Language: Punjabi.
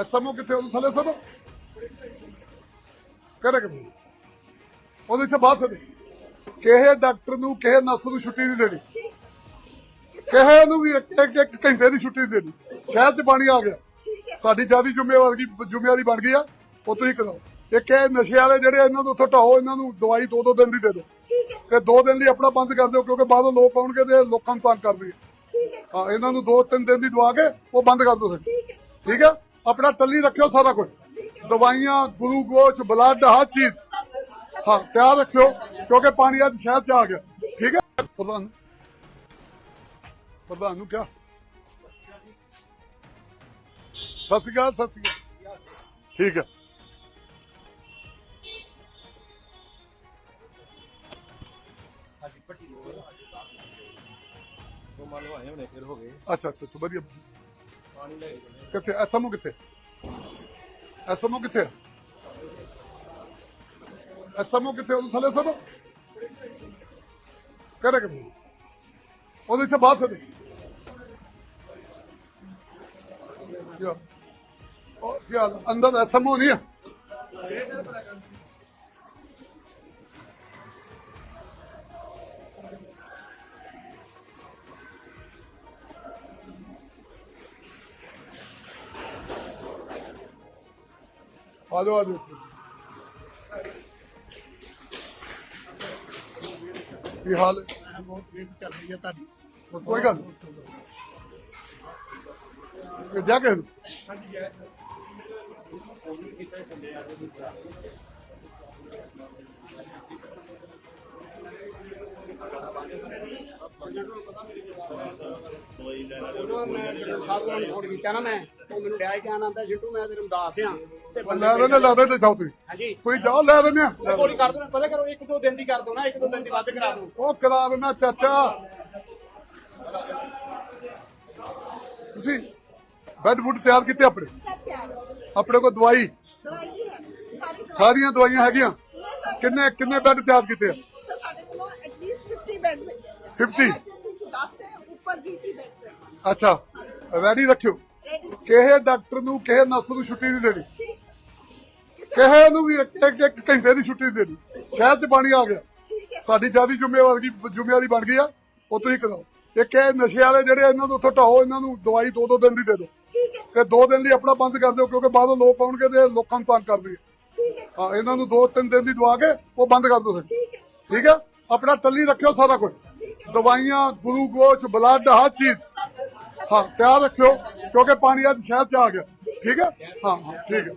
ਐਸਐਮਓ ਕਿੱਥੇ ਉਹਨੂੰ ਥੱਲੇ ਸਭ। ਕਿਹੜੇ ਕਿ ਉਹਦੇ ਇੱਥੇ ਬਾਹਰ ਸਭ। ਕਿਸੇ ਡਾਕਟਰ ਨੂੰ ਕਿਸੇ ਨਰਸ ਨੂੰ ਛੁੱਟੀ ਨਹੀਂ ਦੇਣੀ। ਕਿਸੇ ਨੂੰ ਵੀ ਇੱਕ ਇੱਕ- ਇੱਕ ਘੰਟੇ ਦੀ ਛੁੱਟੀ ਦੇਣੀ। ਸ਼ਹਿਰ 'ਚ ਪਾਣੀ ਆ ਗਿਆ। ਸਾਡੀ ਜ਼ਿਆਦਾ ਜ਼ਿੰਮੇਵਾਰੀ ਜ਼ਿੰਮੇਵਾਰੀ ਬਣ ਗਈ ਆ। ਉਹ ਤੁਸੀਂ ਕਰੋ। ਇੱਕ ਇਹ ਨਸ਼ੇ ਵਾਲੇ ਜਿਹੜੇ ਇਹਨਾਂ ਨੂੰ ਉੱਥੋਂ ਢਾਓ ਇਹਨਾਂ ਨੂੰ ਦਵਾਈ ਦੋ ਦੋ ਦਿਨ ਦੀ ਦੇ ਦਿਓ। ਠੀਕ ਹੈ ਤੇ ਦੋ ਦਿਨ ਲਈ ਆਪਣਾ ਬੰਦ ਕਰ ਦਿਓ ਕਿਉਂਕਿ ਬਾਅਦੋਂ ਲੋਕ ਆਉਣਗੇ ਤੇ ਲੋਕਾਂ ਨੂੰ ਤੰਗ ਕਰਨਗੇ। ਠੀਕ ਹੈ ਹਾਂ ਇਹਨਾਂ ਨੂੰ ਦੋ ਤਿੰਨ ਦਿਨ ਦੀ ਦਵਾ ਕੇ ਉਹ ਬੰਦ ਕਰ ਦਿਓ ਤੁਸੀਂ ਠੀਕ ਹੈ? ਠੀਕ ਹੈ ਆਪਣਾ ਟੱਲੀ ਰੱਖਿਓ ਸਾਰਾ ਕੁਝ ਠੀਕ ਹੈ ਦਵਾਈਆਂ ਗਲੂਕੋਸ਼ ਬਲੱਡ ਹਰ ਚੀਜ਼ ਹਾਂ ਤਿਆਰ ਰੱਖਿਓ ਕਿਉਂਕਿ ਪਾਣੀ ਅੱਜ ਸ਼ਹਿਰ ਚ ਆ ਗਿਆ ਠੀਕ ਹੈ ਪ੍ਰਧਾਨ ਪ੍ਰਧਾਨ ਨੂੰ ਕਿਹਾ ਸਤਿ ਸ਼੍ਰੀ ਅਕਾਲ ਸਤਿ ਸ਼੍ਰੀ ਅਕਾਲ ਕਿੱਥੇ? ਐਸਐਮਓ ਕਿੱਥੇ? ਐਸਐਮਓ ਕਿੱਥੇ? ਐਸਐਮਓ ਕਿੱਥੇ? ਉਹਨੂੰ ਥੱਲੇ ਸਭ? ਕਿਹੜੇ ਕਿ ਉਹਦੇ ਇੱਥੇ ਬਾਹਰ ਸਭ? ਯਾ। ਉਹ ਯਾ ਅੰਦਰ ਐਸਐਮਓ ਨਹੀਂ ਹੈ ਆ ਜਾਓ ਆ ਜਾਓ ਕੀ ਹਾਲ ਹੈ ਚੱਲ ਰਹੀ ਹੈ ਤੁਹਾਡੀ ਕੋਈ ਗੱਲ ਨਹੀਂ ਇਹ ਜਾ ਕੇ ਸਾਹਿਬ ਨੂੰ ਫੋਨ ਕੀਤਾ ਨਾ ਮੈਂ ਉਹ ਮੈਨੂੰ ਡਿਆ ਕਹਿਣ ਆਂਦਾ ਜਿੱਟੂ ਮੈਂ ਤੈਨੂੰ ਦੱਸ ਆ ਤੇ ਲੈ ਦਿੰਦੇ ਲਾ ਦੇ ਤੇ ਜਾਓ ਤੁਸੀਂ। ਹਾਂਜੀ। ਤੁਸੀਂ ਜਾਓ ਲੈ ਦਿੰਦੇ ਆ। ਉਹ ਗੋਲੀ ਕਰ ਦੋ ਨਾ ਪਤਾ ਕਰੋ ਇੱਕ ਦੋ ਦਿਨ ਦੀ ਕਰ ਦੋ ਨਾ ਇੱਕ ਦੋ ਦਿਨ ਦੀ ਵੱਧ ਕਰਾ ਦੋ ਉਹ ਕਰਾ ਦਿੰਦਾ ਚਾਚਾ। ਤੁਸੀਂ ਬੈੱਡ ਬੁੱਡ ਤਿਆਰ ਕੀਤੇ ਆਪਣੇ? ਸਭ ਤਿਆਰ ਹੈ ਆਪਣੇ ਕੋਲ ਦਵਾਈ? ਦਵਾਈ ਵੀ ਹੈ ਸਾਰੀ ਦਵਾਈ। ਸਾਰੀਆਂ ਦਵਾਈਆਂ ਹੈਗੀਆਂ? ਨਹੀਂ ਸਰ ਕਿੰਨੇ ਕਿੰਨੇ ਬੈੱਡ ਤਿਆਰ ਕੀਤੇ ਆ? ਸਾਡੇ ਕੋਲ ਐਟਲੀਸਟ 50 ਬੈਡਸ ਹੈਗੇ 50? ਐਮਰਜੈਂਸੀ ਚ 10 ਹੈ ਉੱਪਰ 20 ਬੈਡਸ ਹੈ ਅੱਛਾ ਰੈਡੀ ਰੱਖਿਓ। ਰੈਡੀ ਕਿਸੇ ਡਾਕਟਰ ਨੂੰ ਕਿਸੇ ਨਰਸ ਨੂੰ ਛੁੱਟੀ ਨਹੀਂ ਦੇਣੀ। ਕਿਸੇ ਨੂੰ ਵੀ ਇੱਕ ਇੱਕ- ਘੰਟੇ ਦੀ ਛੁੱਟੀ ਦੇਣੀ। ਸ਼ਹਿਰ 'ਚ ਪਾਣੀ ਆ ਗਿਆ। ਸਾਡੀ ਜ਼ਿਆਦਾ ਜ਼ਿੰਮੇਵਾਰੀ ਜ਼ਿੰਮੇਵਾਰੀ ਬਣ ਗਈ ਆ। ਉਹ ਤੁਸੀਂ ਕਰੋ ਇੱਕ ਇਹ ਨਸ਼ੇ ਵਾਲੇ ਜਿਹੜੇ ਇਹਨਾਂ ਨੂੰ ਉੱਥੋਂ ਢਾਓ ਇਹਨਾਂ ਨੂੰ ਦਵਾਈ ਦੋ ਦੋ ਦਿਨ ਦੀ ਦੇ ਦਿਓ। ਤੇ ਦੋ ਦਿਨ ਲਈ ਆਪਣਾ ਬੰਦ ਕਰ ਦਿਓ, ਕਿਉਂਕਿ ਬਾਅਦੋਂ ਲੋਕ ਆਉਣਗੇ ਤੇ ਲੋਕਾਂ ਨੂੰ ਤੰਗ ਕਰਦੇ ਹਾਂ, ਇਹਨਾਂ ਨੂੰ ਦੋ ਤਿੰਨ ਦਿਨ ਦੀ ਦਵਾ ਕੇ ਉਹ ਬੰਦ ਕਰ ਦਿਓ ਤੁਸੀਂ ਠੀਕ ਹੈ ਆਪਣਾ ਟੱਲੀ ਰੱਖਿਓ ਸਾਰਾ ਕੁਝ। ਦਵਾਈਆਂ ਗਲੂਕੋਸ਼ ਬਲੱਡ ਹਰ ਚੀਜ਼। ਹਾਂ ਤਿਆਰ ਰੱਖਿਓ, ਕਿਉਂਕਿ ਪਾਣੀ ਅੱਜ ਸ਼ਹਿਰ ਚ ਆ ਗਿਆ। ਠੀਕ ਹੈ? ਹਾਂ ਹਾਂ, ਠੀਕ ਹੈ।